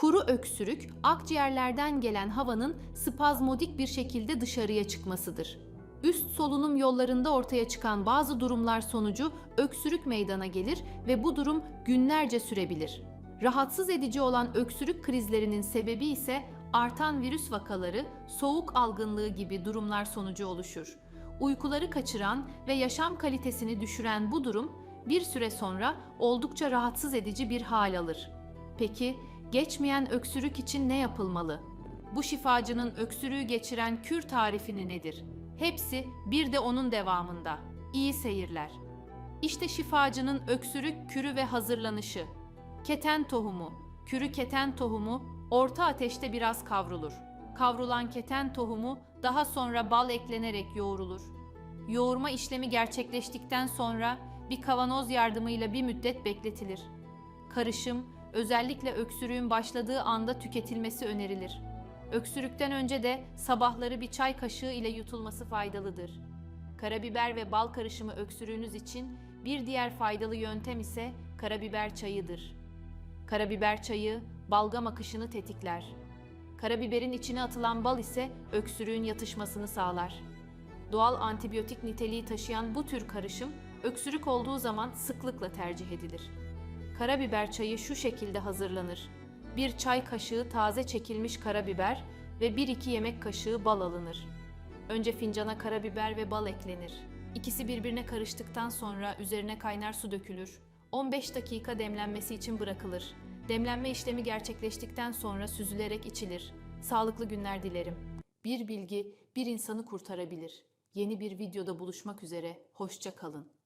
Kuru öksürük, akciğerlerden gelen havanın spazmodik bir şekilde dışarıya çıkmasıdır. Üst solunum yollarında ortaya çıkan bazı durumlar sonucu öksürük meydana gelir ve bu durum günlerce sürebilir. Rahatsız edici olan öksürük krizlerinin sebebi ise artan virüs vakaları, soğuk algınlığı gibi durumlar sonucu oluşur. Uykuları kaçıran ve yaşam kalitesini düşüren bu durum bir süre sonra oldukça rahatsız edici bir hal alır. Peki geçmeyen öksürük için ne yapılmalı? Bu şifacının öksürüğü geçiren kür tarifini nedir? Hepsi bir de onun devamında. İyi seyirler. İşte şifacının öksürük kürü ve hazırlanışı. Keten tohumu. Kürü keten tohumu orta ateşte biraz kavrulur. Kavrulan keten tohumu daha sonra bal eklenerek yoğrulur. Yoğurma işlemi gerçekleştikten sonra bir kavanoz yardımıyla bir müddet bekletilir. Karışım özellikle öksürüğün başladığı anda tüketilmesi önerilir. Öksürükten önce de sabahları bir çay kaşığı ile yutulması faydalıdır. Karabiber ve bal karışımı öksürüğünüz için bir diğer faydalı yöntem ise karabiber çayıdır. Karabiber çayı balgam akışını tetikler. Karabiberin içine atılan bal ise öksürüğün yatışmasını sağlar. Doğal antibiyotik niteliği taşıyan bu tür karışım öksürük olduğu zaman sıklıkla tercih edilir. Karabiber çayı şu şekilde hazırlanır. Bir çay kaşığı taze çekilmiş karabiber ve 1-2 yemek kaşığı bal alınır. Önce fincana karabiber ve bal eklenir. İkisi birbirine karıştıktan sonra üzerine kaynar su dökülür. 15 dakika demlenmesi için bırakılır. Demlenme işlemi gerçekleştikten sonra süzülerek içilir. Sağlıklı günler dilerim. Bir bilgi bir insanı kurtarabilir. Yeni bir videoda buluşmak üzere. Hoşça kalın.